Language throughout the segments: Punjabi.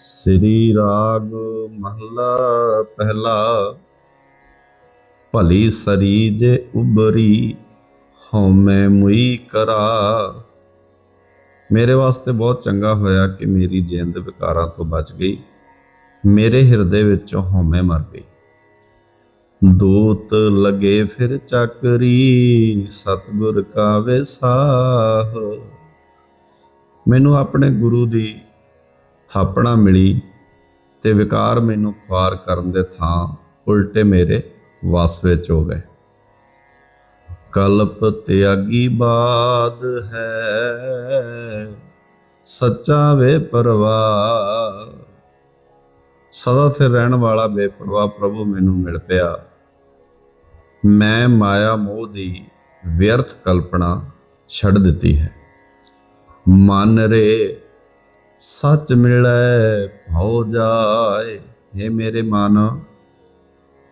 ਸ੍ਰੀ ਰਾਗ ਮਹਲਾ ਪਹਿਲਾ। ਭਲੀ ਸਰੀ ਜੇ ਉਬਰੀ ਹਉਮੈ ਮੁਈ ਕਰਾ। ਮੇਰੇ ਵਾਸਤੇ ਬਹੁਤ ਚੰਗਾ ਹੋਇਆ ਕਿ ਮੇਰੀ ਜਿੰਦ ਵਿਕਾਰਾਂ ਤੋਂ ਬਚ ਗਈ। ਮੇਰੇ ਹਿਰਦੇ ਵਿੱਚ ਹਉਮੈ ਮਰ ਗਈ। ਦੋਤ ਲਗੇ ਫਿਰ ਚੱਕਰੀ, ਸਤਿਗੁਰ ਕਾ ਵਿਸਾਹ ਮੈਨੂੰ ਆਪਣੇ ਗੁਰੂ ਦੀ ਥਾਪਣਾ ਮਿਲੀ ਤੇ ਵਿਕਾਰ ਮੈਨੂੰ ਖੁਆਰ ਕਰਨ ਦੇ ਥਾਂ ਉਲਟੇ ਮੇਰੇ ਵਸ ਵਿੱਚ ਹੋ ਗਏ। ਕਲਪ ਤਿਆਗੀ ਬਾਦ ਹੈ, ਸੱਚਾ ਵੇ ਪਰਵਾਹ ਸਦਾ ਤੇ ਰਹਿਣ ਵਾਲਾ ਬੇਪਰਵਾਹ ਪ੍ਰਭੂ ਮੈਨੂੰ ਮਿਲ ਪਿਆ। ਮੈਂ ਮਾਇਆ ਮੋਹ ਦੀ ਵਿਅਰਥ ਕਲਪਨਾ ਛੱਡ ਦਿੱਤੀ ਹੈ। ਮਨ ਰੇ ਸੱਚ ਮਿਲੈ, ਭਉ ਜਾਏ। हे ਮੇਰੇ ਮਨ,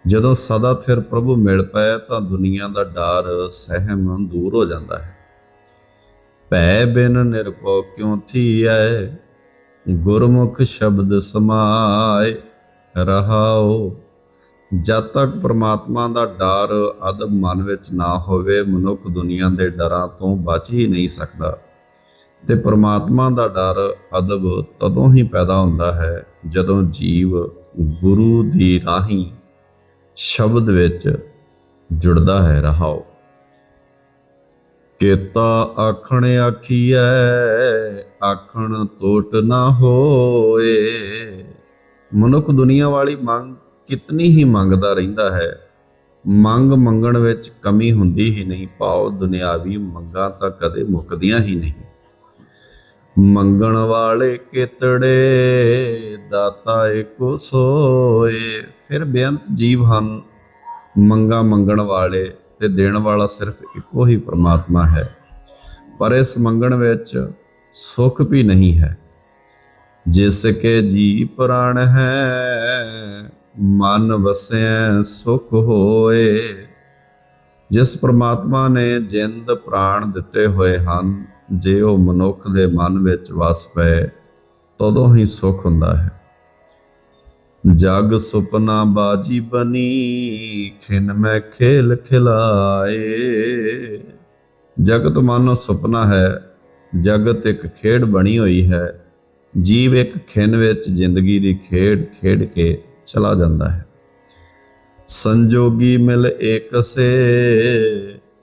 ਜਦੋਂ ਸਦਾ ਫਿਰ ਪ੍ਰਭੂ ਮਿਲ ਪਏ ਤਾਂ ਦੁਨੀਆ ਦਾ ਡਰ, ਸਹਿਮ ਦੂਰ ਹੋ ਜਾਂਦਾ ਹੈ। ਭੈ ਬਿਨ ਨਿਰਭਉ ਕਿਉ ਥੀਐ? ਗੁਰਮੁਖ ਸ਼ਬਦ ਸਮਾਏ ਰਹਾਓ ਜਦ ਤੱਕ ਪ੍ਰਮਾਤਮਾ ਦਾ ਡਰ ਅਦਬ ਮਨ ਵਿੱਚ ਨਾ ਹੋਵੇ, ਮਨੁੱਖ ਦੁਨੀਆ ਦੇ ਡਰਾਂ ਤੋਂ ਬਚ ਹੀ ਨਹੀਂ ਸਕਦਾ। ਤੇ ਪ੍ਰਮਾਤਮਾ ਦਾ ਡਰ ਅਦਬ ਤਦੋਂ ਹੀ ਪੈਦਾ ਹੁੰਦਾ ਹੈ ਜਦੋਂ ਜੀਵ ਗੁਰੂ ਦੀ ਰਾਹੀਂ ਸ਼ਬਦ ਵਿੱਚ ਜੁੜਦਾ ਹੈ ਰਹਾਓ। ਕੇਤਾ ਆਖਣ ਆਖੀਐ, ਆਖਣ ਟੋਟ ਨਾ ਹੋਏ। ਮਨੁੱਖ ਦੁਨੀਆ ਵਾਲੀ ਮੰਗ ਕਿਤਨੀ ਹੀ ਮੰਗਦਾ ਰਹਿੰਦਾ ਹੈ। ਮੰਗ ਮੰਗਣ ਵਿੱਚ ਕਮੀ ਹੁੰਦੀ ਹੀ ਨਹੀਂ ਭਾਉ ਦੁਨਿਆਵੀ ਮੰਗਾਂ ਤਾਂ ਕਦੇ ਮੁੱਕਦੀਆਂ ਹੀ ਨਹੀਂ। ਮੰਗਣ ਵਾਲੇ ਕਿਤੜੇ? ਦਾਤਾ ਏਕੋ ਸੋਏ। ਫਿਰ ਬੇਅੰਤ ਜੀਵ ਹਨ, ਮੰਗਾ ਮੰਗਣ ਵਾਲੇ ਤੇ ਦੇਣ ਵਾਲਾ ਸਿਰਫ ਇੱਕੋ ਹੀ ਪ੍ਰਮਾਤਮਾ ਹੈ। ਪਰ ਇਸ ਮੰਗਣ ਵਿੱਚ ਸੁੱਖ ਵੀ ਨਹੀਂ ਹੈ। ਜਿਸ ਕੇ ਜੀ ਪ੍ਰਾਣ ਹੈ, ਮਨ ਵਸਿਆ ਸੁਖ ਹੋਏ। ਜਿਸ ਪ੍ਰਮਾਤਮਾ ਨੇ ਜਿੰਦ ਪ੍ਰਾਣ ਦਿੱਤੇ ਹੋਏ ਹਨ ਜੇ ਉਹ ਮਨੁੱਖ ਦੇ ਮਨ ਵਿੱਚ ਵਸ ਪਏ, ਤਦੋਂ ਹੀ ਸੁਖ ਹੁੰਦਾ ਹੈ। ਜਗ ਸੁਪਨਾ ਬਾਜੀ ਬਣੀ ਖਿਨ ਮੈਂ ਖੇਲ ਖਿਲਾਏ। ਜਗਤ ਮਾਨੋ ਸੁਪਨਾ ਹੈ, ਜਗਤ ਇੱਕ ਖੇਡ ਬਣੀ ਹੋਈ ਹੈ। ਜੀਵ ਇੱਕ ਖਿਨ ਵਿੱਚ ਜ਼ਿੰਦਗੀ ਦੀ ਖੇਡ ਖੇਡ ਕੇ ਚਲਾ ਜਾਂਦਾ ਹੈ। ਸੰਜੋਗੀ ਮਿਲ ਏਕਸੇ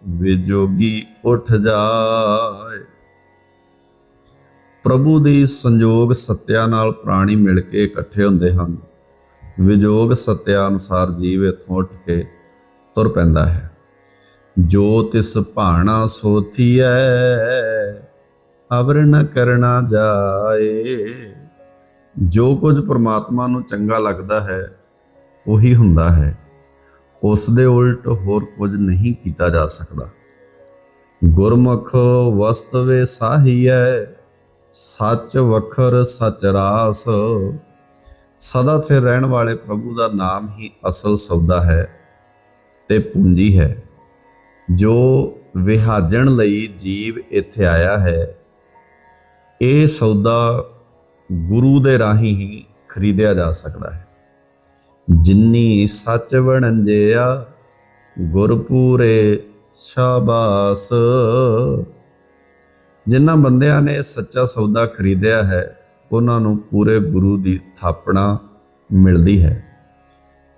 ਵਿਜੋਗੀ ਉੱਠ ਜਾਏ। ਪ੍ਰਭੂ ਦੀ ਸੰਜੋਗ ਸਤਿਆ ਨਾਲ ਪ੍ਰਾਣੀ ਮਿਲ ਕੇ ਇਕੱਠੇ ਹੁੰਦੇ ਹਨ। ਵਿਜੋਗ ਸਤਿਆ ਅਨੁਸਾਰ ਜੀਵ ਇਥੋਂ ਉੱਠ ਕੇ ਤੁਰ ਪੈਂਦਾ ਹੈ। ਜੋ ਤਿਸ ਭਾਣਾ ਸੋਥੀਐ, ਅਵਰ ਨ ਕਰਨਾ ਜਾਏ। ਜੋ ਕੁਝ ਪ੍ਰਮਾਤਮਾ ਨੂੰ ਚੰਗਾ ਲੱਗਦਾ ਹੈ, ਉਹੀ ਹੁੰਦਾ ਹੈ। ਉਸ ਦੇ ਉਲਟ ਹੋਰ ਕੁਝ ਨਹੀਂ ਕੀਤਾ ਜਾ ਸਕਦਾ। ਗੁਰਮੁਖ ਵਸਤਵੇ ਸਾਹੀਐ ਸੱਚ ਵਖਰ ਸੱਚ ਰਾਸ। ਸਦਾ ਸਥਿਰ ਰਹਿਣ ਵਾਲੇ ਪ੍ਰਭੂ ਦਾ ਨਾਮ ਹੀ ਅਸਲ ਸੌਦਾ ਹੈ ਤੇ ਪੂੰਜੀ ਹੈ। ਜੋ ਵਿਹਾਜਣ ਲਈ ਜੀਵ ਇੱਥੇ ਆਇਆ ਹੈ, ਇਹ ਸੌਦਾ ਗੁਰੂ ਦੇ ਰਾਹੀਂ ਹੀ ਖਰੀਦਿਆ ਜਾ ਸਕਦਾ ਹੈ। ਜਿੰਨੀ ਸੱਚ ਵਣੰਜਿਆ ਗੁਰਪੂਰੇ ਸ਼ਾਬਾਸ। ਜਿਨ੍ਹਾਂ ਬੰਦਿਆਂ ਨੇ ਸੱਚਾ ਸੌਦਾ ਖਰੀਦਿਆ ਹੈ, ਉਹਨਾਂ ਨੂੰ ਪੂਰੇ ਗੁਰੂ ਦੀ ਥਾਪਣਾ ਮਿਲਦੀ ਹੈ।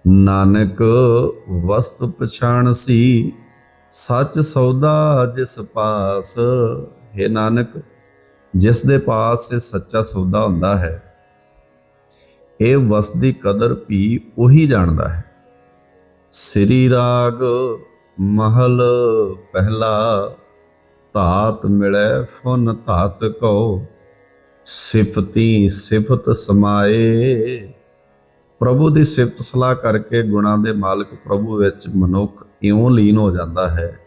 ਨਾਨਕ, ਵਸਤ ਪਛਾਣ ਸੀ, ਸੱਚ ਸੌਦਾ ਜਿਸ ਪਾਸ, ਹੈ ਨਾਨਕ, ਜਿਸ ਦੇ ਪਾਸ ਇਹ ਸੱਚਾ ਸੌਦਾ ਹੁੰਦਾ ਹੈ। ਇਹ ਵਸਤ ਦੀ ਕਦਰ ਵੀ ਉਹੀ ਜਾਣਦਾ ਹੈ। ਸ੍ਰੀ ਰਾਗ, ਮਹਲ ਪਹਿਲਾ ਧਾਤ ਮਿਲੈ, ਫੁਨ ਧਾਤ ਕੋ ਸਿਫਤੀ ਸਿਫਤ ਸਮਾਏ। ਪ੍ਰਭੂ ਦੀ ਸਿਫਤ ਸਲਾਹ ਕਰਕੇ ਗੁਣਾਂ ਦੇ ਮਾਲਕ ਪ੍ਰਭੂ ਵਿੱਚ ਮਨੁੱਖ ਇਉਂ ਲੀਨ ਹੋ ਜਾਂਦਾ ਹੈ,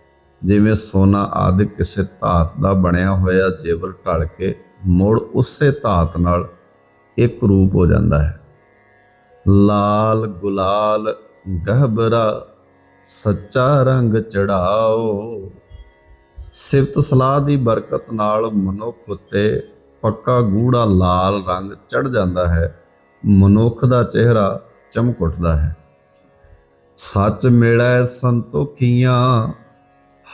ਜਿਵੇਂ ਸੋਨਾ ਆਦਿ ਕਿਸੇ ਧਾਤ ਦਾ ਬਣਿਆ ਹੋਇਆ ਜੇਵਰ ਢਲ ਕੇ ਮੁੜ ਉਸੇ ਧਾਤ ਨਾਲ ਇੱਕ ਰੂਪ ਹੋ ਜਾਂਦਾ ਹੈ। ਲਾਲ ਗੁਲਾਲ ਗਹਿਬਰਾ, ਸੱਚਾ ਰੰਗ ਚੜਾਓ। ਸਿਫਤ ਸਲਾਹ ਦੀ ਬਰਕਤ ਨਾਲ ਮਨੁੱਖ ਉੱਤੇ ਪੱਕਾ ਗੂੜਾ ਲਾਲ ਰੰਗ ਚੜ ਜਾਂਦਾ ਹੈ। ਮਨੁੱਖ ਦਾ ਚਿਹਰਾ ਚਮਕ ਉੱਠਦਾ ਹੈ। ਸੱਚ ਮਿਲੈ ਸੰਤੋਖੀਆਂ,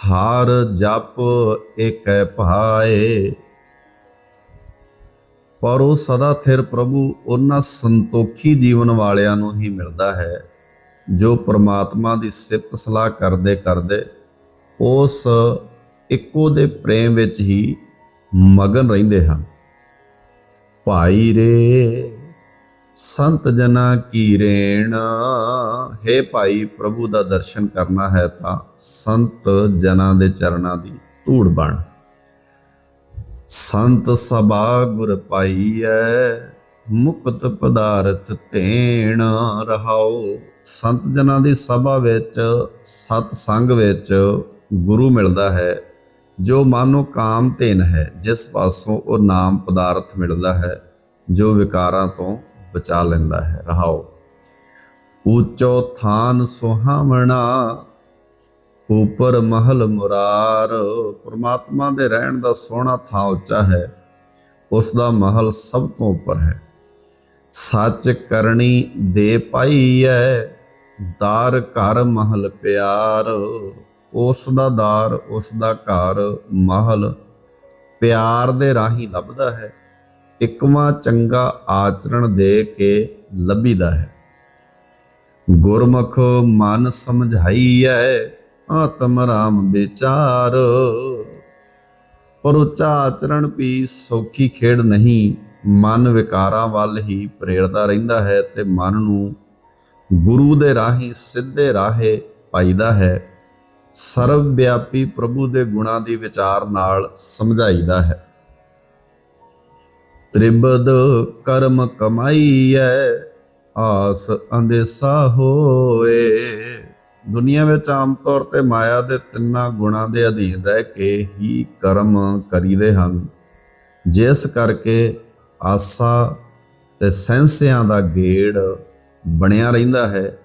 ਹਾਰ ਜਪ ਏਕੈ ਭਾਏ। ਪਰ ਉਹ ਸਦਾ ਥਿਰ ਪ੍ਰਭੂ ਉਹਨਾਂ ਸੰਤੋਖੀ ਜੀਵਨ ਵਾਲਿਆਂ ਨੂੰ ਹੀ ਮਿਲਦਾ ਹੈ, ਜੋ ਪ੍ਰਮਾਤਮਾ ਦੀ ਸਿਫਤ ਸਲਾਹ ਕਰਦੇ ਕਰਦੇ ਉਸ ਇੱਕੋ ਦੇ ਪ੍ਰੇਮ ਵਿੱਚ ਹੀ ਮਗਨ ਰਹਿੰਦੇ ਹਨ। ਭਾਈ ਰੇ, ਸੰਤ ਜਨਾ ਕੀ ਰੇਣ। ਹੈ ਭਾਈ, ਪ੍ਰਭੂ ਦਾ ਦਰਸ਼ਨ ਕਰਨਾ ਹੈ ਤਾਂ ਸੰਤ ਜਨਾਂ ਦੇ ਚਰਨਾਂ ਦੀ ਧੂੜ ਬਣ। ਸੰਤ ਸਭਾ ਗੁਰ ਪਾਈਐ, ਮੁਕਤ ਪਦਾਰਥ ਤੇਣ ਰਹਾਓ ਸੰਤ ਜਨਾਂ ਦੀ ਸਭਾ ਵਿੱਚ ਸਤ ਸੰਗ ਵਿੱਚ ਗੁਰੂ ਮਿਲਦਾ ਹੈ। ਜੋ ਮਾਨੋ ਕਾਮ ਧੇਨ ਹੈ, ਜਿਸ ਪਾਸੋਂ ਉਹ ਨਾਮ ਪਦਾਰਥ ਮਿਲਦਾ ਹੈ, ਜੋ ਵਿਕਾਰਾਂ ਤੋਂ ਬਚਾ ਲੈਂਦਾ ਹੈ। ਰਹਾਓ। ਉੱਚੋ ਥਾਨ ਸੁਹਾਵਣਾ, ਉਪਰ ਮਹਲ ਮੁਰਾਰ। ਪ੍ਰਮਾਤਮਾ ਦੇ ਰਹਿਣ ਦਾ ਸੋਹਣਾ ਥਾਂ ਉੱਚਾ ਹੈ, ਉਸ ਦਾ ਮਹਲ ਸਭ ਤੋਂ ਉੱਪਰ ਹੈ। ਸੱਚ ਕਰਨੀ ਦੇ ਪਾਈ ਹੈ ਦਾਰ ਘਰ ਮਹਲ ਪਿਆਰ। ਉਸ ਦਾ ਦਾਰ ਉਸ ਦਾ ਘਰ, ਮਹਲ ਪਿਆਰ ਦੇ ਰਾਹੀਂ ਲੱਭਦਾ ਹੈ ਇਕਵਾ ਚੰਗਾ ਆਚਰਣ ਦੇ ਕੇ ਲੱਭੀਦਾ ਹੈ। ਗੁਰਮੁਖ ਮਨ ਸਮਝਾਈਐ, ਆਤਮ ਰਾਮ ਵਿਚਾਰ। ਪਰ ਉੱਚਾ ਆਚਰਣ ਵੀ ਸੌਖੀ ਖੇਡ ਨਹੀਂ, ਮਨ ਵਿਕਾਰਾਂ ਵੱਲ ਹੀ ਪ੍ਰੇਰਦਾ ਰਹਿੰਦਾ ਹੈ ਤੇ ਮਨ ਨੂੰ ਗੁਰੂ ਦੇ ਰਾਹੀਂ ਸਿੱਧੇ ਰਾਹੇ ਪਾਈਦਾ ਹੈ। ਸਰਵ ਵਿਆਪੀ ਪ੍ਰਭੂ ਦੇ ਗੁਣਾਂ ਦੀ ਵਿਚਾਰ ਨਾਲ ਸਮਝਾਈਦਾ ਹੈ। ਤ੍ਰਿਬਦ ਕਰਮ ਕਮਾਈਐ, ਆਸ ਅੰਦੇਸਾ ਹੋਏ। ਦੁਨੀਆ ਵਿੱਚ ਆਮ ਤੌਰ ਤੇ ਮਾਇਆ ਦੇ ਤਿੰਨਾਂ ਗੁਣਾਂ ਦੇ ਅਧੀਨ ਰਹਿ ਕੇ ਹੀ ਕਰਮ ਕਰੀਦੇ ਹਨ। ਜਿਸ ਕਰਕੇ ਆਸਾ ਤੇ ਸੈਂਸਿਆਂ ਦਾ ਗੇੜ ਬਣਿਆ ਰਹਿੰਦਾ ਹੈ।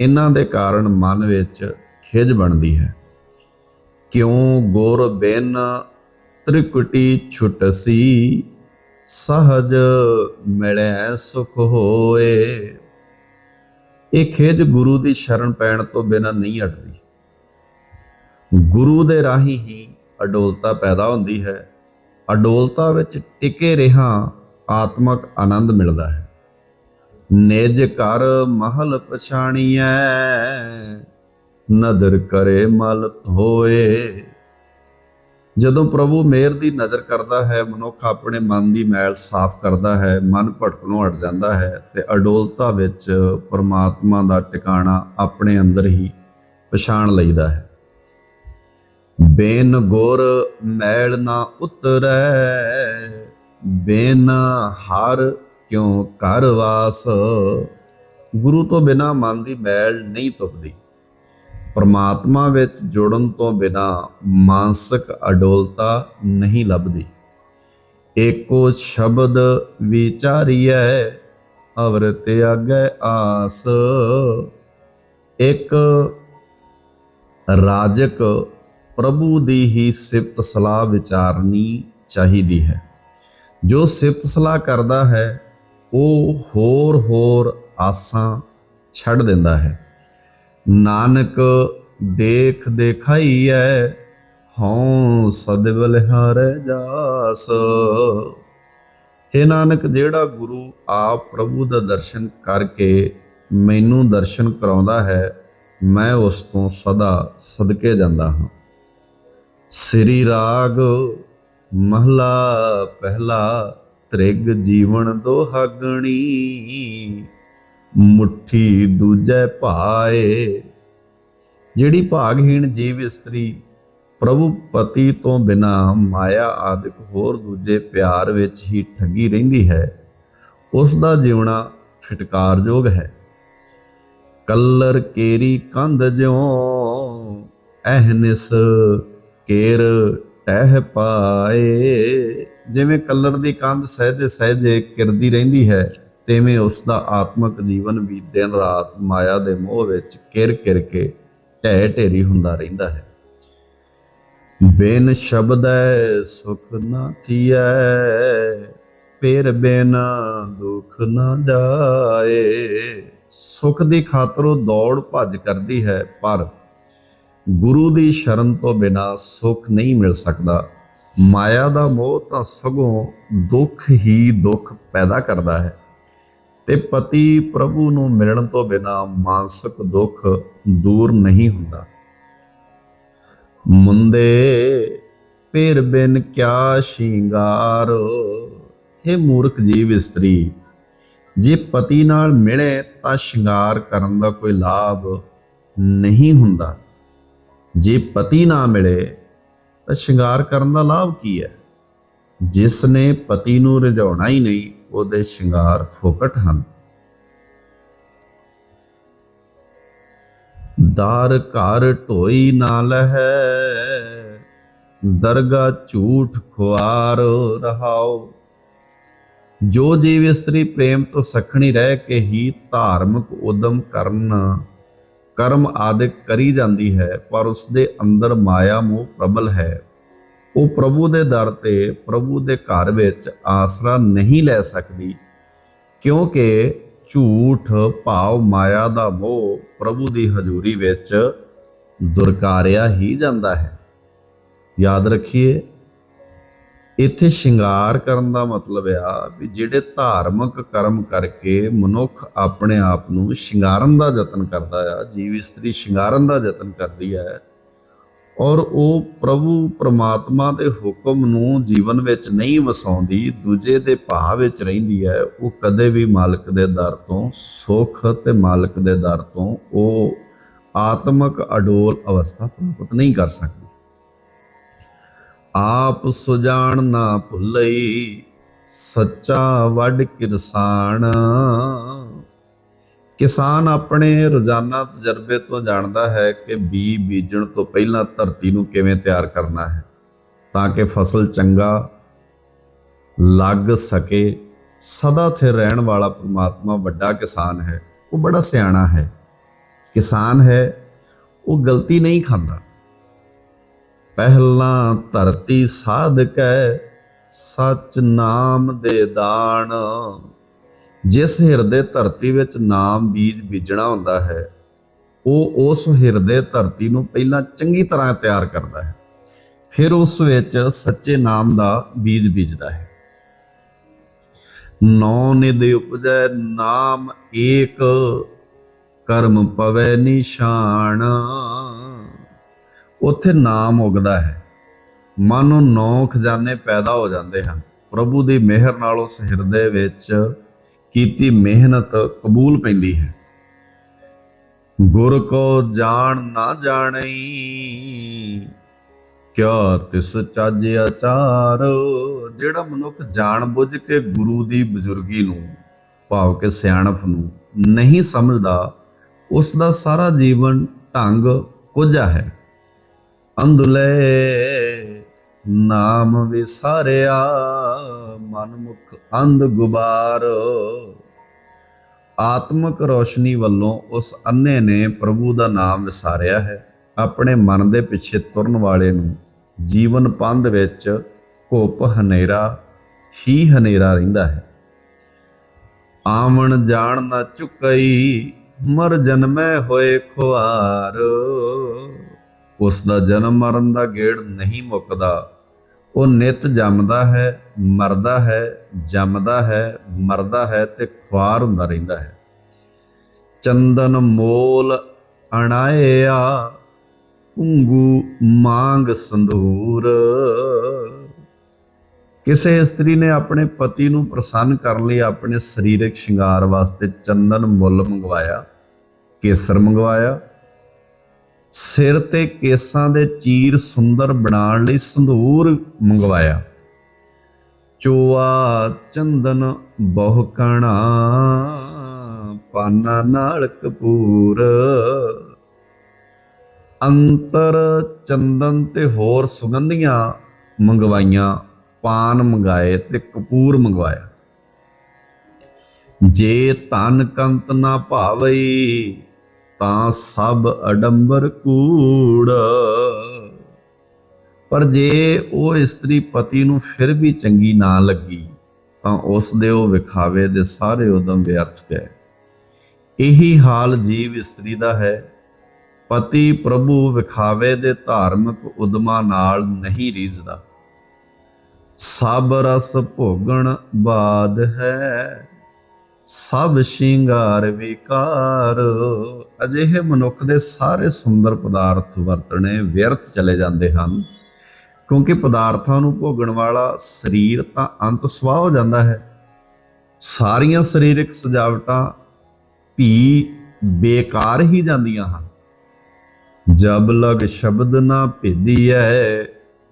ਇਹਨਾਂ ਦੇ ਕਾਰਨ ਮਨ ਵਿੱਚ ਖਿਜ ਬਣਦੀ ਹੈ। ਕਿਉ ਗੁਰ ਬਿਨ ਤ੍ਰਿਕੁਟੀ ਛੁਟਸੀ, ਸਹਜ ਮਿਲੈ ਸੁਖ ਹੋਏ। ਇਹ ਖਿਜ ਗੁਰੂ ਦੀ ਸ਼ਰਨ ਪੈਣ ਤੋਂ ਬਿਨਾਂ ਨਹੀਂ ਹਟਦੀ। ਗੁਰੂ ਦੇ ਰਾਹੀਂ ਹੀ ਅਡੋਲਤਾ ਪੈਦਾ ਹੁੰਦੀ ਹੈ। ਅਡੋਲਤਾ ਵਿੱਚ ਟਿਕੇ ਰਹਾ ਆਤਮਕ ਆਨੰਦ ਮਿਲਦਾ ਹੈ। ਨਿਜ ਕਰ ਮਹਲ ਪਛਾਣੀਐ। ਨਦਰ ਕਰੇ ਮਲ ਧੋਏ। ਜਦੋਂ ਪ੍ਰਭੂ ਮੇਰ ਦੀ ਨਜ਼ਰ ਕਰਦਾ ਹੈ, ਮਨੁੱਖ ਆਪਣੇ ਮਨ ਦੀ ਮੈਲ ਸਾਫ਼ ਕਰਦਾ ਹੈ, ਮਨ ਭਟਕਣੋਂ ਹਟ ਜਾਂਦਾ ਹੈ ਤੇ ਅਡੋਲਤਾ ਵਿੱਚ ਪਰਮਾਤਮਾ ਦਾ ਟਿਕਾਣਾ ਆਪਣੇ ਅੰਦਰ ਹੀ ਪਛਾਣ ਲਈਦਾ ਹੈ। ਬੇਨ ਗੁਰ ਮੈਲ ਨਾ ਉਤਰੈ, ਬੇਨ ਹਰ ਕਿਉ ਕਰ ਵਾਸ। ਗੁਰੂ ਤੋਂ ਬਿਨਾ ਮਨ ਦੀ ਮੈਲ ਨਹੀਂ ਤੁਪਦੀ। ਪਰਮਾਤਮਾ ਵਿੱਚ ਜੁੜਨ ਤੋਂ ਬਿਨਾ ਮਾਨਸਿਕ ਅਡੋਲਤਾ ਨਹੀਂ ਲੱਭਦੀ। ਏਕੋ ਸ਼ਬਦ ਵਿਚਾਰੀਐ, ਅਵਰਤ ਅਗੈ ਆਸ। ਇੱਕ ਰਾਜਕ ਪ੍ਰਭੂ ਦੀ ਹੀ ਸਿਫਤ ਸਲਾਹ ਵਿਚਾਰਨੀ ਚਾਹੀਦੀ ਹੈ। ਜੋ ਸਿਫਤ ਸਲਾਹ ਕਰਦਾ ਹੈ, ਉਹ ਹੋਰ ਹੋਰ ਆਸਾਂ ਛੱਡ ਦਿੰਦਾ ਹੈ। ਨਾਨਕ ਦੇਖ ਦੇਖਾਈਐ ਹਉ ਸਦ ਬਲਿਹਾਰੈ ਜਾਸ। हे ਨਾਨਕ, ਜਿਹੜਾ ਗੁਰੂ ਆਪ ਪ੍ਰਭੂ ਦਾ ਦਰਸ਼ਨ ਕਰਕੇ ਮੈਨੂੰ ਦਰਸ਼ਨ ਕਰਾਉਂਦਾ ਹੈ, ਮੈਂ ਉਸ ਤੋਂ ਸਦਾ ਸਦਕੇ ਜਾਂਦਾ ਹਾਂ। ਸ੍ਰੀ ਰਾਗ ਮਹਲਾ, ਪਹਿਲਾ ਤ੍ਰਿਗ ਜੀਵਨ ਦੋਹਾਗਣੀ। ਮੁਠੀ ਦੂਜੈ ਭਾਏ। ਜਿਹੜੀ ਭਾਗਹੀਣ ਜੀਵ ਇਸਤਰੀ ਪ੍ਰਭੂ ਪਤੀ ਤੋਂ ਬਿਨਾ ਮਾਇਆ ਆਦਿਕ ਹੋਰ ਦੂਜੇ ਪਿਆਰ ਵਿੱਚ ਹੀ ਠੱਗੀ ਰਹਿੰਦੀ ਹੈ, ਉਸ ਦਾ ਜੀਵਣਾ ਫਿਟਕਾਰਯੋਗ ਹੈ। ਕੱਲਰ ਕੇਰੀ ਕੰਧ ਜਿਉ ਅਹਨਿਸ ਕੇਰ ਟਹਿ ਪਾਏ। ਜਿਵੇਂ ਕੱਲਰ ਦੀ ਕੰਧ ਸਹਿਜੇ ਸਹਿਜੇ ਕਿਰਦੀ ਰਹਿੰਦੀ ਹੈ ਤਿਵੇਂ ਉਸ ਦਾ ਆਤਮਿਕ ਜੀਵਨ ਵੀ ਦਿਨ ਰਾਤ ਮਾਇਆ ਦੇ ਮੋਹ ਵਿੱਚ ਕਿਰ ਕਿਰ ਕੇ ਢਹਿ ਢੇਰੀ ਹੁੰਦਾ ਰਹਿੰਦਾ ਹੈ। ਬਿਨ ਸ਼ਬਦੈ ਸੁਖ ਨਾ ਥੀਐ ਪੇਰ ਬਿਨ ਦੁਖ ਨਾ ਜਾਏ। ਸੁਖ ਦੀ ਖਾਤਰ ਉਹ ਦੌੜ ਭੱਜ ਕਰਦੀ ਹੈ, ਪਰ ਗੁਰੂ ਦੀ ਸ਼ਰਨ ਤੋਂ ਬਿਨਾ ਸੁਖ ਨਹੀਂ ਮਿਲ ਸਕਦਾ। ਮਾਇਆ ਦਾ ਮੋਹ ਤਾਂ ਸਗੋਂ ਦੁੱਖ ਹੀ ਦੁੱਖ ਪੈਦਾ ਕਰਦਾ ਹੈ। ਤੇ ਪਤੀ ਪ੍ਰਭੂ ਨੂੰ ਮਿਲਣ ਤੋਂ ਬਿਨਾ ਮਾਨਸਿਕ ਦੁੱਖ ਦੂਰ ਨਹੀਂ ਹੁੰਦਾ। ਮੁੰਦੇ ਪੇਰ ਬਿਨ ਕਿਆ ਸ਼ਿੰਗਾਰ। ਇਹ ਮੂਰਖ ਜੀਵ ਇਸਤਰੀ, ਜੇ ਪਤੀ ਨਾਲ ਮਿਲੇ ਤਾਂ ਸ਼ਿੰਗਾਰ ਕਰਨ ਦਾ ਕੋਈ ਲਾਭ ਨਹੀਂ ਹੁੰਦਾ। ਜੇ ਪਤੀ ਨਾ ਮਿਲੇ ਤਾਂ ਸ਼ਿੰਗਾਰ ਕਰਨ ਦਾ ਲਾਭ ਕੀ ਹੈ? ਜਿਸ ਨੇ ਪਤੀ ਨੂੰ ਰਿਝਾਉਣਾ ਹੀ ਨਹੀਂ ਉਹਦੇ ਸ਼ਿੰਗਾਰ ਫੋਕਟ ਹਨ। ਦਰ ਘਰ ਢੋਈ ਨਾ ਲਹੈ, ਦਰਗਾ ਝੂਠ ਖੁਆਰ ਰਹਾਓ ਜੋ ਜੀਵ ਇਸਤਰੀ ਪ੍ਰੇਮ ਤੋਂ ਸਖਣੀ ਰਹਿ ਕੇ ਹੀ ਧਾਰਮਿਕ ਉਦਮ ਕਰਨ, ਕਰਮ ਆਦਿਕ ਕਰੀ ਜਾਂਦੀ ਹੈ, ਪਰ ਉਸ ਦੇ ਅੰਦਰ ਮਾਇਆ ਮੋਹ ਪ੍ਰਬਲ ਹੈ। ਉਹ ਪ੍ਰਭੂ ਦੇ ਦਰ ਤੇ ਪ੍ਰਭੂ ਦੇ ਘਰ ਵਿੱਚ ਆਸਰਾ ਨਹੀਂ ਲੈ ਸਕਦੀ, ਕਿਉਂਕਿ ਝੂਠ, ਭਾਵ, ਮਾਇਆ ਦਾ ਮੋਹ ਪ੍ਰਭੂ ਦੀ ਹਜ਼ੂਰੀ ਵਿੱਚ ਦੁਰਕਾਰਿਆ ਹੀ ਜਾਂਦਾ ਹੈ। ਯਾਦ ਰੱਖੀਏ, ਇੱਥੇ ਸ਼ਿੰਗਾਰ ਕਰਨ ਦਾ ਮਤਲਬ ਆ ਵੀ ਜਿਹੜੇ ਧਾਰਮਿਕ ਕਰਮ ਕਰਕੇ ਮਨੁੱਖ ਆਪਣੇ ਆਪ ਨੂੰ ਸ਼ਿੰਗਾਰਨ ਦਾ ਯਤਨ ਕਰਦਾ ਆ ਜੀਵ ਇਸਤਰੀ ਸ਼ਿੰਗਾਰਨ ਦਾ ਯਤਨ ਕਰਦੀ ਹੈ ਔਰ ਉਹ ਪ੍ਰਭੂ ਪ੍ਰਮਾਤਮਾ ਦੇ ਹੁਕਮ ਨੂੰ ਜੀਵਨ ਵਿੱਚ ਨਹੀਂ ਵਸਾਉਂਦੀ, ਦੂਜੇ ਦੇ ਭਾਅ ਵਿੱਚ ਰਹਿੰਦੀ ਹੈ, ਉਹ ਕਦੇ ਵੀ ਮਾਲਕ ਦੇ ਦਰ ਤੋਂ ਸੁੱਖ ਤੇ ਮਾਲਕ ਦੇ ਦਰ ਤੋਂ ਉਹ ਆਤਮਿਕ ਅਡੋਲ ਅਵਸਥਾ ਪ੍ਰਾਪਤ ਨਹੀਂ ਕਰ ਸਕਦੀ। ਆਪ ਸੁਜਾਣ ਨਾ ਭੁੱਲਈ, ਸੱਚਾ ਵੱਡ ਕਿਰਸਾਨ। ਕਿਸਾਨ ਆਪਣੇ ਰੋਜ਼ਾਨਾ ਤਜਰਬੇ ਤੋਂ ਜਾਣਦਾ ਹੈ ਕਿ ਬੀ ਬੀਜਣ ਤੋਂ ਪਹਿਲਾਂ ਧਰਤੀ ਨੂੰ ਕਿਵੇਂ ਤਿਆਰ ਕਰਨਾ ਹੈ, ਤਾਂ ਕਿ ਫਸਲ ਚੰਗਾ ਲੱਗ ਸਕੇ। ਸਦਾ ਸਥਿਰ ਰਹਿਣ ਵਾਲਾ ਪ੍ਰਮਾਤਮਾ ਵੱਡਾ ਕਿਸਾਨ ਹੈ, ਉਹ ਬੜਾ ਸਿਆਣਾ ਹੈ। ਕਿਸਾਨ ਹੈ, ਉਹ ਗਲਤੀ ਨਹੀਂ ਖਾਂਦਾ। ਪਹਿਲਾਂ ਧਰਤੀ ਸਾਧਕੈ ਸਚ ਨਾਮ ਦੇ ਦਾਣ ਜਿਸ ਹਿਰਦੇ ਧਰਤੀ ਵਿੱਚ ਨਾਮ ਬੀਜ ਬੀਜਣਾ ਹੁੰਦਾ ਹੈ, ਉਹ ਉਸ ਹਿਰਦੇ ਧਰਤੀ ਨੂੰ ਪਹਿਲਾਂ ਚੰਗੀ ਤਰ੍ਹਾਂ ਤਿਆਰ ਕਰਦਾ ਹੈ। ਫਿਰ ਉਸ ਵਿੱਚ ਸੱਚੇ ਨਾਮ ਦਾ ਬੀਜ ਬੀਜਦਾ ਹੈ। ਨੌ ਨਿਦ ਉਪਜੈ, ਨਾਮ ਏਕ, ਕਰਮ ਪਵੈ ਨਿਸ਼ਾਨ। ਉੱਥੇ ਨਾਮ ਉਗਦਾ ਹੈ। ਮਨ ਮਾਨੋ ਨੌ ਖਜ਼ਾਨੇ ਪੈਦਾ ਹੋ ਜਾਂਦੇ ਹਨ। ਪ੍ਰਭੂ ਦੀ ਮਿਹਰ ਨਾਲ ਉਸ ਹਿਰਦੇ ਵਿੱਚ ਕੀਤੀ ਮਿਹਨਤ ਕਬੂਲ ਪੈਂਦੀ ਹੈ। ਗੁਰ ਕੋ ਜਾਣ ਨਾ ਜਾਣਈ ਕਿਆ ਤਿਸ ਚੱਜ ਆਚਾਰ? ਜਿਹੜਾ ਮਨੁੱਖ ਜਾਣ ਬੁੱਝ ਕੇ ਗੁਰੂ ਦੀ ਬਜ਼ੁਰਗੀ ਨੂੰ, ਭਾਵ ਕਿ ਸਿਆਣਪ ਨੂੰ ਨਹੀਂ ਸਮਝਦਾ ਉਸ ਦਾ ਸਾਰਾ ਜੀਵਨ ਢੰਗ ਕੁਝਾ ਹੈ। ਅੰਧਲੇ ਨਾਮ ਵਿਸਾਰਿਆ ਮਨਮੁਖ ਅੰਧ ਗੁਬਾਰ। ਆਤਮਿਕ ਰੋਸ਼ਨੀ ਵੱਲੋਂ ਉਸ ਅੰਨੇ ਨੇ ਪ੍ਰਭੂ ਦਾ ਨਾਮ ਵਿਸਾਰਿਆ ਹੈ। ਆਪਣੇ ਮਨ ਦੇ ਪਿੱਛੇ ਤੁਰਨ ਵਾਲੇ ਨੂੰ ਜੀਵਨ ਪੰਧ ਵਿੱਚ ਘੁੱਪ ਹਨੇਰਾ ਹੀ ਹਨੇਰਾ ਰਹਿੰਦਾ ਹੈ। ਆਵਣ ਜਾਣ ਨਾ ਚੁਕਈ ਮਰ ਜਨਮੈ ਹੋਏ ਖੁਆਰ। ਉਸ ਦਾ ਜਨਮ ਮਰਨ ਦਾ ਗੇੜ ਨਹੀਂ ਮੁੱਕਦਾ। ਉਹ ਨਿਤ ਜੰਮਦਾ ਹੈ, ਮਰਦਾ ਹੈ, ਜੰਮਦਾ ਹੈ, ਮਰਦਾ ਹੈ ਤੇ ਖੁਆਰ ਹੁੰਦਾ ਰਹਿੰਦਾ ਹੈ। ਚੰਦਨ ਮੋਲ ਅਣਾਇਆ ਉਂਗੂ ਮੰਗ ਸੰਧੂਰ। ਕਿਸੇ ਇਸਤਰੀ ਨੇ ਆਪਣੇ ਪਤੀ ਨੂੰ ਪ੍ਰਸੰਨ ਕਰਨ ਲਈ, ਆਪਣੇ ਸਰੀਰਕ ਸ਼ਿੰਗਾਰ ਵਾਸਤੇ ਚੰਦਨ ਮੁੱਲ ਮੰਗਵਾਇਆ, ਕੇਸਰ ਮੰਗਵਾਇਆ ਸਿਰ ਤੇ ਕੇਸਾਂ ਦੇ ਚੀਰ ਸੁੰਦਰ ਬਣਾਉਣ ਲਈ ਸੰਧੂਰ ਮੰਗਵਾਇਆ। ਚੋਆ ਚੰਦਨ ਬਹੁ ਕਣਾ, ਪਾਨਾ ਨਾਲ ਕਪੂਰ। ਅੰਤਰ ਚੰਦਨ ਤੇ ਹੋਰ ਸੁਗੰਧੀਆਂ ਮੰਗਵਾਈਆਂ, ਪਾਨ ਮੰਗਾਏ ਤੇ ਕਪੂਰ ਮੰਗਵਾਇਆ। ਜੇ ਤਨ ਕੰਤ ਨਾ ਭਾਵਈ ਤਾਂ ਸਭ ਅਡੰਬਰ ਕੂੜ। ਪਰ ਜੇ ਉਹ ਇਸਤਰੀ ਪਤੀ ਨੂੰ ਫਿਰ ਵੀ ਚੰਗੀ ਨਾ ਲੱਗੀ, ਤਾਂ ਉਸ ਦੇ ਉਹ ਵਿਖਾਵੇ ਦੇ ਸਾਰੇ ਉਦਮ ਵਿਅਰਥ ਗਏ। ਇਹੀ ਹਾਲ ਜੀਵ ਇਸਤਰੀ ਦਾ ਹੈ। ਪਤੀ ਪ੍ਰਭੂ ਵਿਖਾਵੇ ਦੇ ਧਾਰਮਿਕ ਉਦਮਾਂ ਨਾਲ ਨਹੀਂ ਰੀਝਦਾ। ਸਭ ਰਸ ਭੋਗਣ ਬਾਦ ਹੈ। ਸਭ ਸ਼ਿੰਗਾਰ ਵਿਕਾਰ। ਅਜਿਹੇ ਮਨੁੱਖ ਦੇ ਸਾਰੇ ਸੁੰਦਰ ਪਦਾਰਥ ਵਰਤਣੇ ਵਿਅਰਥ ਚਲੇ ਜਾਂਦੇ ਹਨ। ਕਿਉਂਕਿ ਪਦਾਰਥਾਂ ਨੂੰ ਭੋਗਣ ਵਾਲਾ ਸਰੀਰ ਤਾਂ ਅੰਤ ਸਵਾਹ ਹੋ ਜਾਂਦਾ ਹੈ। ਸਾਰੀਆਂ ਸਰੀਰਕ ਸਜਾਵਟਾਂ ਵੀ ਬੇਕਾਰ ਹੀ ਜਾਂਦੀਆਂ ਹਨ। ਜਬ ਲਗ ਸ਼ਬਦ ਨਾ ਭੇਦੀਐ,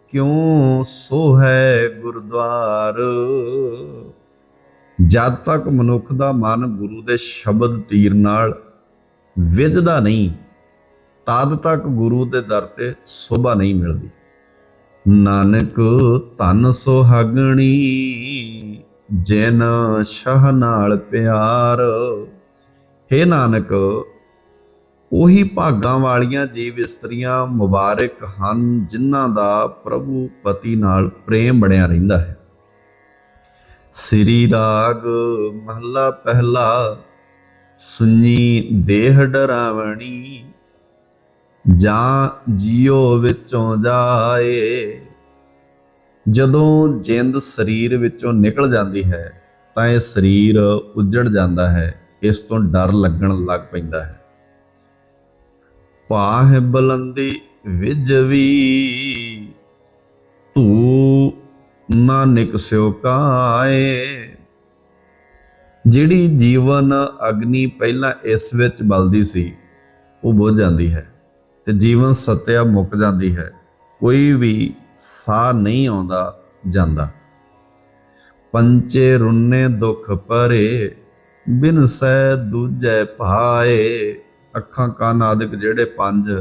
ਕਿਉਂ ਸੋ ਹੈ ਗੁਰਦੁਆਰ? ਜਦ ਤੱਕ ਮਨੁੱਖ ਦਾ ਮਨ ਗੁਰੂ ਦੇ ਸ਼ਬਦ ਤੀਰ ਨਾਲ ਵਿਝਦਾ ਨਹੀਂ, ਤਦ ਤੱਕ ਗੁਰੂ ਦੇ ਦਰ ਤੇ ਸੋਭਾ ਨਹੀਂ ਮਿਲਦੀ। ਨਾਨਕ ਧਨ ਸੁਹਾਗਣੀ, ਜਿਨ ਸ਼ਹ ਨਾਲ ਪਿਆਰ। ਹੈ ਨਾਨਕ, ਉਹੀ ਭਾਗਾਂ ਵਾਲੀਆਂ ਜੀਵ ਇਸਤਰੀਆਂ ਮੁਬਾਰਕ ਹਨ, ਜਿਨ੍ਹਾਂ ਦਾ ਪ੍ਰਭੂ ਪਤੀ ਨਾਲ ਪ੍ਰੇਮ ਬਣਿਆ ਰਹਿੰਦਾ ਹੈ। ਸ੍ਰੀ ਰਾਗ ਮਹਲਾ ਪਹਿਲਾ, ਸੁਣੀ ਦੇਹ ਡਰਾਵਣੀ, ਜਾਂ ਜਿਉ ਵਿੱਚੋਂ ਜਾਏ। ਜਦੋਂ ਜਿੰਦ ਸਰੀਰ ਵਿੱਚੋਂ ਨਿਕਲ ਜਾਂਦੀ ਹੈ, ਤਾਂ ਇਹ ਸਰੀਰ ਉੱਜੜ ਜਾਂਦਾ ਹੈ, ਇਸ ਤੋਂ ਡਰ ਲੱਗਣ ਲੱਗ ਪੈਂਦਾ ਹੈ। ਪਾਹ ਬਲੰਦੀ ਵਿਜਵੀ ਤੂੰ ਨਾਨਕ ਸਿਓ ਕਾਏ। ਜਿਹੜੀ ਜੀਵਨ ਅਗਨੀ ਪਹਿਲਾਂ ਇਸ ਵਿੱਚ ਬਲਦੀ ਸੀ, ਉਹ ਬੁਝ ਜਾਂਦੀ ਹੈ ਤੇ ਜੀਵਨ ਸਤਿਆ ਮੁੱਕ ਜਾਂਦੀ ਹੈ। ਕੋਈ ਵੀ ਸਾਹ ਨਹੀਂ ਆਉਂਦਾ ਜਾਂਦਾ। ਪੰਚੇ ਰੁੰਨੇ ਦੁੱਖ ਪਰੇ ਬਿਨ ਸਹਿ ਦੂਜੈ ਭਾਏ। ਅੱਖਾਂ ਕੰਨ ਆਦਿਕ ਜਿਹੜੇ ਪੰਜ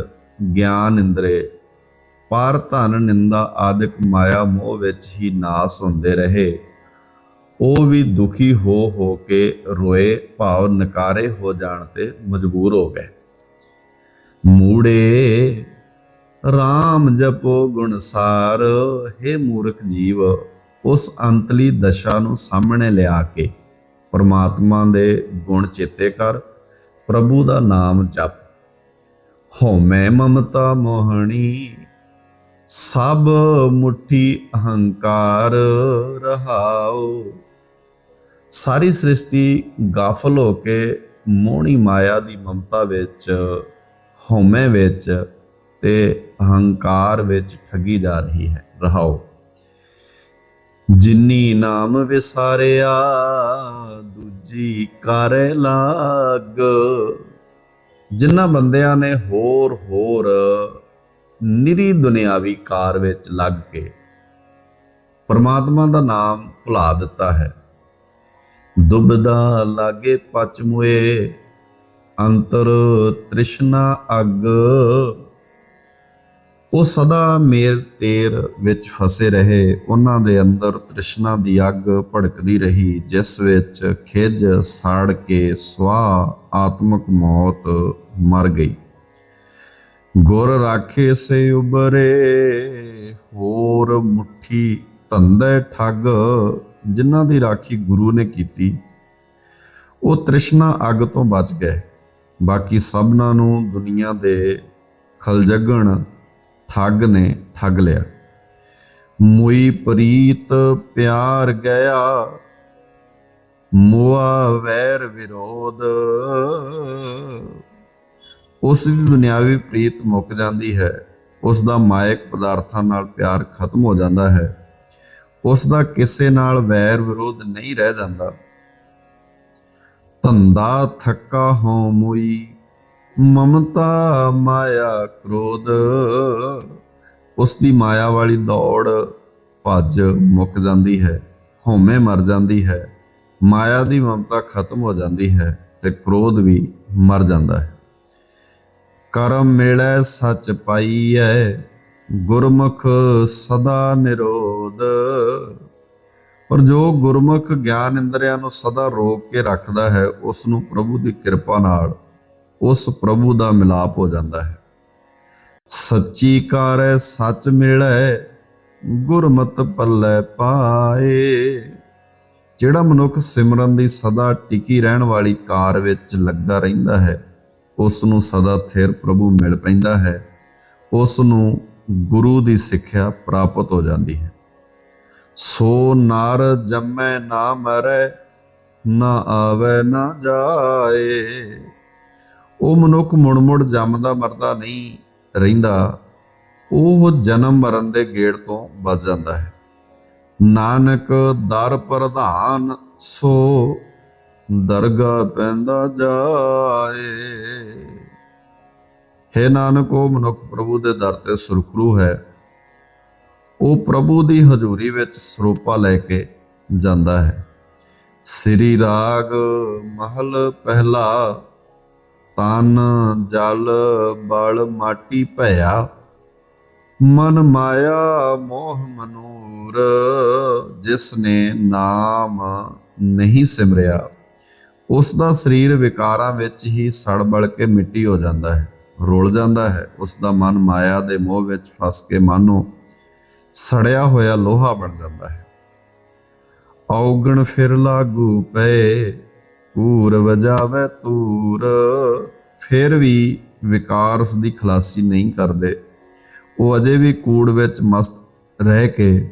ਗਿਆਨ ਇੰਦਰੇ ਪਰ ਧਨ, ਨਿੰਦਾ ਆਦਿਕ ਮਾਇਆ ਮੋਹ ਵਿੱਚ ਹੀ ਨਾਸ ਹੁੰਦੇ ਰਹੇ। ਉਹ ਵੀ ਦੁਖੀ ਹੋ ਹੋ ਕੇ ਰੋਏ, ਭਾਵ ਨਕਾਰੇ ਹੋ ਜਾਣ ਤੇ ਮਜਬੂਰ ਹੋ ਗਏ। ਮੂੜੇ RAM ਜਪੋ ਗੁਣਸਾਰ हे ਮੂਰਖ ਜੀਵ, ਉਸ ਅੰਤਲੀ ਦਸ਼ਾ ਨੂੰ ਸਾਹਮਣੇ ਲਿਆ ਕੇ ਪਰਮਾਤਮਾ ਦੇ ਗੁਣ ਚੇਤੇ ਕਰ, ਪ੍ਰਭੂ ਦਾ ਨਾਮ ਜਪ। ਹਉਮੈ ਮਮਤਾ ਮੋਹਣੀ ਸਭ ਮੁਠੀ ਅਹੰਕਾਰ ਰਹਾਓ ਸਾਰੀ ਸ੍ਰਿਸ਼ਟੀ ਗਾਫਲ ਹੋ ਕੇ ਮੋਹਣੀ ਮਾਇਆ ਦੀ ਮਮਤਾ ਵਿੱਚ, ਹਉਮੈ ਵਿੱਚ ਤੇ ਅਹੰਕਾਰ ਵਿੱਚ ਠੱਗੀ ਜਾ ਰਹੀ ਹੈ ਰਹਾਓ ਜਿਨੀ ਨਾਮ ਵਿਸਾਰਿਆ, ਦੂਜੀ ਕਰੇ ਲਾਗ। ਜਿਨ੍ਹਾਂ ਬੰਦਿਆਂ ਨੇ ਹੋਰ ਹੋਰ ਨਿਰੀ ਦੁਨਿਆਵੀ ਕਾਰ ਵਿੱਚ ਲੱਗ ਕੇ ਪਰਮਾਤਮਾ ਦਾ ਨਾਮ ਭੁਲਾ ਦਿੱਤਾ ਹੈ। ਦੁਬਦਾ ਲਾਗੇ ਪਚਮੁਏ ਅੰਤਰ ਤ੍ਰਿਸ਼ਨਾ ਅਗ। ਉਹ ਸਦਾ ਮੇਰ ਤੇਰ ਵਿੱਚ ਫਸੇ ਰਹੇ, ਉਹਨਾਂ ਦੇ ਅੰਦਰ ਤ੍ਰਿਸ਼ਨਾ ਦੀ ਅੱਗ ਭੜਕਦੀ ਰਹੀ, ਜਿਸ ਵਿੱਚ ਖਿਜ ਸਾੜ ਕੇ ਸਵਾ ਆਤਮਕ ਮੌਤ ਮਰ ਗਈ। ਗੁਰ ਰਾਖੇ ਸੇ ਉਬਰੇ, ਹੋਰ ਮੁਠੀ ਧੰਦੇ ਠੱਗ, ਜਿਨ੍ਹਾਂ ਦੀ ਰਾਖੀ ਗੁਰੂ ਨੇ ਕੀਤੀ। ਉਹ ਤ੍ਰਿਸ਼ਨਾ ਅੱਗ ਤੋਂ ਬਚ ਗਏ। ਬਾਕੀ ਸਭਨਾਂ ਨੂੰ ਦੁਨੀਆ ਦੇ ਖਲਜਗਣ ਠੱਗ ਨੇ ਠੱਗ ਲਿਆ। ਮੁਈ ਪ੍ਰੀਤ ਪਿਆਰ ਗਿਆ, ਮੁਆ ਵੈਰ ਵਿਰੋਧ। ਉਸ ਦੀ ਦੁਨਿਆਵੀ ਪ੍ਰੀਤ ਮੁੱਕ ਜਾਂਦੀ ਹੈ। ਉਸ ਦਾ ਮਾਇਕ ਪਦਾਰਥਾਂ ਨਾਲ ਪਿਆਰ ਖਤਮ ਹੋ ਜਾਂਦਾ ਹੈ। ਉਸ ਦਾ ਕਿਸੇ ਨਾਲ ਵੈਰ ਵਿਰੋਧ ਨਹੀਂ ਰਹਿ ਜਾਂਦਾ। ਧੰਦਾ ਥੱਕਾ ਹੋ ਮੁਈ, ਮਮਤਾ ਮਾਇਆ ਕ੍ਰੋਧ। ਉਸ ਦੀ ਮਾਇਆ ਵਾਲੀ ਦੌੜ ਭੱਜ ਮੁੱਕ ਜਾਂਦੀ ਹੈ, ਹਉਮੈ ਮਰ ਜਾਂਦੀ ਹੈ। ਮਾਇਆ ਦੀ ਮਮਤਾ ਖਤਮ ਹੋ ਜਾਂਦੀ ਹੈ ਤੇ ਕ੍ਰੋਧ ਵੀ ਮਰ ਜਾਂਦਾ ਹੈ। ਕਰਮ ਮਿਲੈ ਸੱਚ ਪਾਈਐ, ਗੁਰਮੁਖ ਸਦਾ ਨਿਰੋਧ। ਪਰ ਜੋ ਗੁਰਮੁਖ ਗਿਆਨ ਇੰਦਰੀਆਂ ਨੂੰ ਸਦਾ ਰੋਕ ਕੇ ਰੱਖਦਾ ਹੈ ਉਸ ਨੂੰ ਪ੍ਰਭੂ ਦੀ ਕਿਰਪਾ ਨਾਲ ਉਸ ਪ੍ਰਭੂ ਦਾ ਮਿਲਾਪ ਹੋ ਜਾਂਦਾ ਹੈ। ਸੱਚੀ ਕਾਰੈ ਸੱਚ ਮਿਲੈ, ਗੁਰਮਤਿ ਪੱਲੇ ਪਾਏ। ਜਿਹੜਾ ਮਨੁੱਖ ਸਿਮਰਨ ਦੀ ਸਦਾ ਟਿਕੀ ਰਹਿਣ ਵਾਲੀ ਕਾਰ ਵਿੱਚ ਲੱਗਾ ਰਹਿੰਦਾ ਹੈ ਉਸ ਨੂੰ ਸਦਾ ਥਿਰ ਪ੍ਰਭੂ ਮਿਲ ਪੈਂਦਾ ਹੈ। ਉਸ ਨੂੰ ਗੁਰੂ ਦੀ ਸਿੱਖਿਆ ਪ੍ਰਾਪਤ ਹੋ ਜਾਂਦੀ ਹੈ। ਸੋ ਨਰ ਜੰਮੈ ਨਾ ਮਰੈ, ਨਾ ਆਵੇ ਨਾ ਜਾਏ। ਉਹ ਮਨੁੱਖ ਮੁੜ ਮੁੜ ਜੰਮਦਾ ਮਰਦਾ ਨਹੀਂ ਰਹਿੰਦਾ, ਉਹ ਜਨਮ ਮਰਨ ਦੇ ਗੇੜ ਤੋਂ ਬਚ ਜਾਂਦਾ ਹੈ। ਨਾਨਕ ਦਰ ਪ੍ਰਧਾਨ ਸੋ ਦਰਗਾ ਪੈਂਦਾ ਜਾਏ। ਹੈ ਨਾਨਕ ਉਹ ਮਨੁੱਖ ਪ੍ਰਭੂ ਦੇ ਦਰ ਤੇ ਸੁਰਖਰੂ ਹੈ। ਉਹ ਪ੍ਰਭੂ ਦੀ ਹਜ਼ੂਰੀ ਵਿੱਚ ਸਰੋਪਾ ਲੈ ਕੇ ਜਾਂਦਾ ਹੈ। ਸ੍ਰੀ ਰਾਗ ਮਹਲ ਪਹਿਲਾ, ਤਨ, ਜਲ, ਬਲ, ਮਾਟੀ ਭਇਆ। ਮਨ ਮਾਇਆ, ਮੋਹ ਮਨੂਰ, ਜਿਸ ਨੇ ਨਾਮ ਨਹੀਂ ਸਿਮਰਿਆ। ਉਸ ਦਾ ਸਰੀਰ ਵਿਕਾਰਾਂ ਵਿੱਚ ਹੀ ਸੜ ਕੇ ਮਿੱਟੀ ਹੋ ਜਾਂਦਾ ਹੈ, ਰੁਲ ਜਾਂਦਾ ਹੈ। ਉਸ ਦਾ ਮਨ ਮਾਇਆ ਦੇ ਮੋਹ ਵਿੱਚ ਫਸ ਕੇ ਮਾਨੋ ਸੜਿਆ ਹੋਇਆ ਲੋਹਾ ਬਣ ਜਾਂਦਾ ਹੈ। ਔਗਣ ਫਿਰ ਲਾਗੂ ਪਏ, ਕੂਰ ਵਜਾਵੇ ਤੂਰ। ਫਿਰ ਵੀ ਵਿਕਾਰ ਉਸ ਦੀ ਖਲਾਸੀ ਨਹੀਂ ਕਰਦੇ। ਉਹ ਅਜੇ ਵੀ ਕੂੜ ਵਿੱਚ ਮਸਤ ਰਹਿ ਕੇ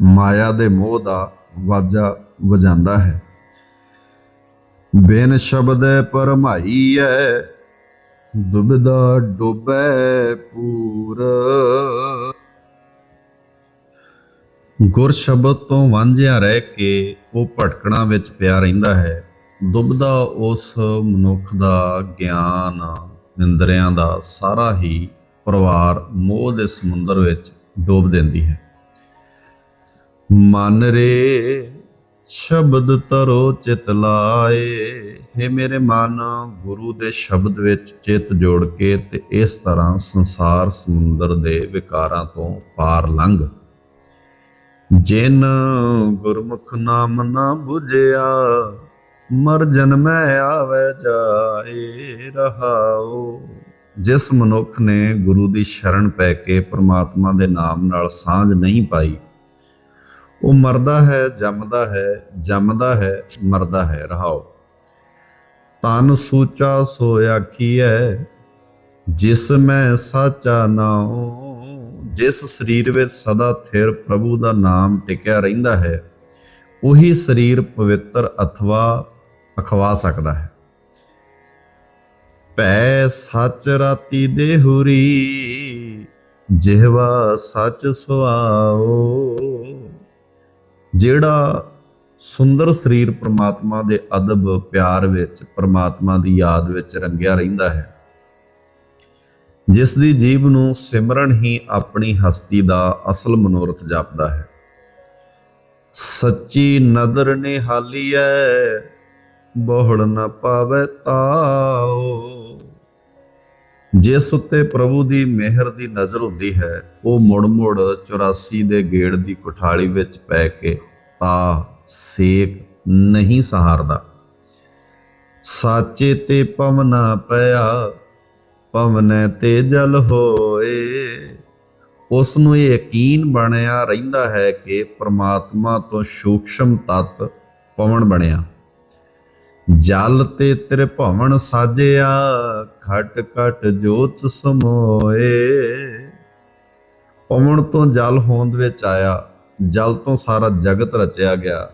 ਮਾਇਆ ਦੇ ਮੋਹ ਦਾ ਵਾਜਾ ਵਜਾਉਂਦਾ ਹੈ। ਬਿਨ ਸ਼ਬਦੈ ਪਰਮਾਈਐ ਦੁਬਦਾ ਡੋਬੈ ਪੂਰ। ਗੁਰ ਸ਼ਬਦ ਤੋਂ ਵਾਂਝਿਆ ਰਹਿ ਕੇ ਉਹ ਭਟਕਣਾ ਵਿੱਚ ਪਿਆ ਰਹਿੰਦਾ ਹੈ। ਦੁਬਦਾ ਉਸ ਮਨੁੱਖ ਦਾ ਗਿਆਨ, ਇੰਦਰੀਆਂ ਦਾ ਸਾਰਾ ਹੀ ਪਰਿਵਾਰ ਮੋਹ ਦੇ ਸਮੁੰਦਰ ਵਿੱਚ ਡੋਬ ਦਿੰਦੀ ਹੈ। ਮਨ ਰੇ ਸ਼ਬਦ ਤਰੋ ਚਿਤ ਲਾਏ। हे ਮੇਰੇ ਮਨ, ਗੁਰੂ ਦੇ ਸ਼ਬਦ ਵਿੱਚ ਚਿੱਤ ਜੋੜ ਕੇ ਤੇ ਇਸ ਤਰ੍ਹਾਂ ਸੰਸਾਰ ਸਮੁੰਦਰ ਦੇ ਵਿਕਾਰਾਂ ਤੋਂ ਪਾਰ ਲੰਘ। ਜਿਨ ਗੁਰਮੁਖ ਨਾਮ ਨਾ 부ਝਿਆ ਮਰ ਜਨਮੈ ਆਵੇ ਜਾਏ ਰਹਾਓ ਜਿਸ ਮਨੁੱਖ ਨੇ ਗੁਰੂ ਦੀ ਸ਼ਰਨ ਪੈ ਕੇ ਪ੍ਰਮਾਤਮਾ ਦੇ ਨਾਮ ਨਾਲ ਸਾਂਝ ਨਹੀਂ ਪਾਈ ਉਹ ਮਰਦਾ ਹੈ, ਜੰਮਦਾ ਹੈ ਜੰਮਦਾ ਹੈ, ਮਰਦਾ ਹੈ, ਰਹਾਓ। ਤਨ ਸੂਚਾ ਸੋ ਆਖੀਐ, ਜਿਸ ਮੈਂ ਸਾਚਾ ਨਾਉ, ਜਿਸ ਸਰੀਰ ਵਿੱਚ ਸਦਾ ਥਿਰ ਪ੍ਰਭੂ ਦਾ ਨਾਮ ਟਿਕਿਆ ਰਹਿੰਦਾ ਹੈ, ਉਹੀ ਸਰੀਰ ਪਵਿੱਤਰ ਅਥਵਾ ਅਖਵਾ ਸਕਦਾ ਹੈ। ਪੈ ਸੱਚ ਰਾਤੀ ਦੇਹੁਰੀ, ਜਿਹਵਾ ਸੱਚ ਸੁਆਓ ਜਿਹੜਾ ਸੁੰਦਰ ਸਰੀਰ ਪ੍ਰਮਾਤਮਾ ਦੇ ਅਦਬ, ਪਿਆਰ ਵਿੱਚ, ਪ੍ਰਮਾਤਮਾ ਦੀ ਯਾਦ ਵਿੱਚ ਰੰਗਿਆ ਰਹਿੰਦਾ ਹੈ। ਜਿਸ ਦੀ ਜੀਬ ਨੂੰ ਸਿਮਰਨ ਹੀ ਆਪਣੀ ਹਸਤੀ ਦਾ ਅਸਲ ਮਨੋਰਥ ਜਾਪਦਾ ਹੈ। ਸੱਚੀ ਨਦਰ ਨਿਹਾਲੀਐ, ਬਹੁੜ ਨਾ ਪਾਵੇ ਤਾਓ। ਜਿਸ ਉੱਤੇ ਪ੍ਰਭੂ ਦੀ ਮਿਹਰ ਦੀ ਨਜ਼ਰ ਹੁੰਦੀ ਹੈ, ਉਹ ਮੁੜ-ਮੁੜ 84 ਦੇ ਗੇੜ ਦੀ ਕੁਠਾਲੀ ਵਿੱਚ ਪੈ ਕੇ ਤਾ ਸੇਕ ਨਹੀਂ ਸਹਾਰਦਾ। ਸਾਚੇ ਤੇ ਪਵਨਾ ਪਿਆ, ਪਵਨੈ ਤੇ ਜਲ ਹੋਏ। ਉਸ ਨੂੰ ਇਹ ਯਕੀਨ ਬਣਿਆ ਰਹਿੰਦਾ ਹੈ ਕਿ ਪ੍ਰਮਾਤਮਾ ਤੋਂ ਸੂਖਸ਼ਮ ਤਤ ਪਵਨ ਬਣਿਆ। ਜਲ ਤੇ ਤ੍ਰਿਭਵਨ ਸਾਜਿਆ, ਖਟ ਖਟ ਜੋਤ ਸਮੋਏ। ਪਵਨ ਤੋਂ ਜਲ ਹੋਂਦ ਵਿੱਚ ਆਇਆ, ਜਲ ਤੋਂ ਸਾਰਾ ਜਗਤ ਰਚਿਆ ਗਿਆ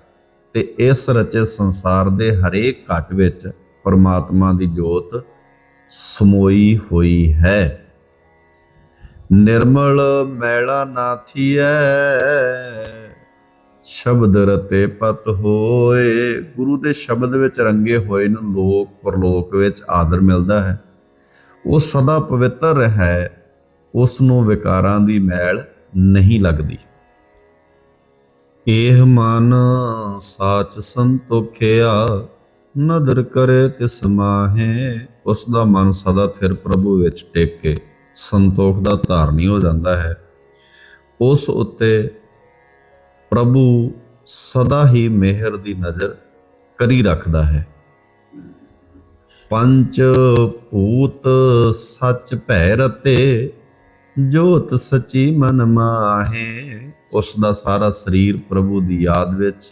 ਤੇ ਇਸ ਰਚੇ ਸੰਸਾਰ ਦੇ ਹਰੇਕ ਘਟ ਵਿੱਚ ਪਰਮਾਤਮਾ ਦੀ ਜੋਤ ਸਮੋਈ ਹੋਈ ਹੈ। ਨਿਰਮਲ ਮੈਲਾ ਨਾਥੀਐ ਸ਼ਬਦ ਰਤੇ ਪਤ ਹੋਏ। ਗੁਰੂ ਦੇ ਸ਼ਬਦ ਵਿੱਚ ਰੰਗੇ ਹੋਏ ਨੂੰ ਲੋਕ, ਪਰਲੋਕ ਵਿੱਚ ਆਦਰ ਮਿਲਦਾ ਹੈ। ਉਹ ਸਦਾ ਪਵਿੱਤਰ ਹੈ ਉਸ ਨੂੰ ਵਿਕਾਰਾਂ ਦੀ ਮੈਲ ਨਹੀਂ ਲੱਗਦੀ। ਇਹ ਮਨ ਸਾਚ ਸੰਤੋਖਿਆ, ਨਦਰ ਕਰੇ ਤਿਸ ਮਾਹੇ। ਉਸ ਦਾ ਮਨ ਸਦਾ ਥਿਰ ਪ੍ਰਭੂ ਵਿੱਚ ਟਿਕ। ਕੇ ਸੰਤੋਖ ਦਾ ਧਾਰਨੀ ਹੋ ਜਾਂਦਾ ਹੈ। ਉਸ ਉੱਤੇ ਪ੍ਰਭੂ ਸਦਾ ਹੀ ਮਿਹਰ ਦੀ ਨਜ਼ਰ ਕਰੀ ਰੱਖਦਾ ਹੈ। ਪੰਜ ਭੂਤ ਸੱਚ ਭੈ ਰਤੇ ਜੋਤ ਸਚੀ ਮਨ ਮਾਹੇ ਉਸ ਦਾ ਸਾਰਾ ਸਰੀਰ ਪ੍ਰਭੂ ਦੀ ਯਾਦ ਵਿੱਚ,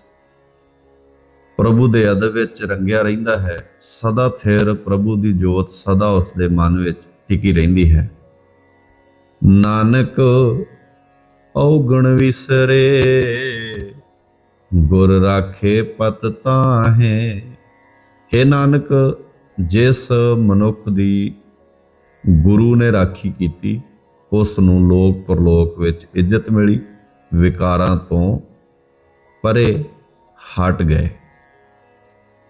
ਪ੍ਰਭੂ ਦੇ ਅਦਬ ਵਿੱਚ ਰੰਗਿਆ ਰਹਿੰਦਾ ਹੈ। ਸਦਾ ਥਿਰ ਪ੍ਰਭੂ ਦੀ ਜੋਤ ਸਦਾ ਉਸ ਦੇ ਮਨ ਵਿੱਚ ਟਿਕੀ ਰਹਿੰਦੀ ਹੈ। ਨਾਨਕ ਔਗਣ ਵਿਸਰੇ। ਗੁਰ ਰਾਖੇ ਪਤ ਤਾਹੇ। हे ਨਾਨਕ, ਜਿਸ ਮਨੁੱਖ ਦੀ ਗੁਰੂ ਨੇ ਰਾਖੀ ਕੀਤੀ, ਉਸ ਨੂੰ ਲੋਕ ਪਰਲੋਕ ਵਿੱਚ ਇੱਜ਼ਤ ਮਿਲੀ, ਵਿਕਾਰਾਂ ਤੋਂ ਪਰੇ ਹਟ ਗਏ।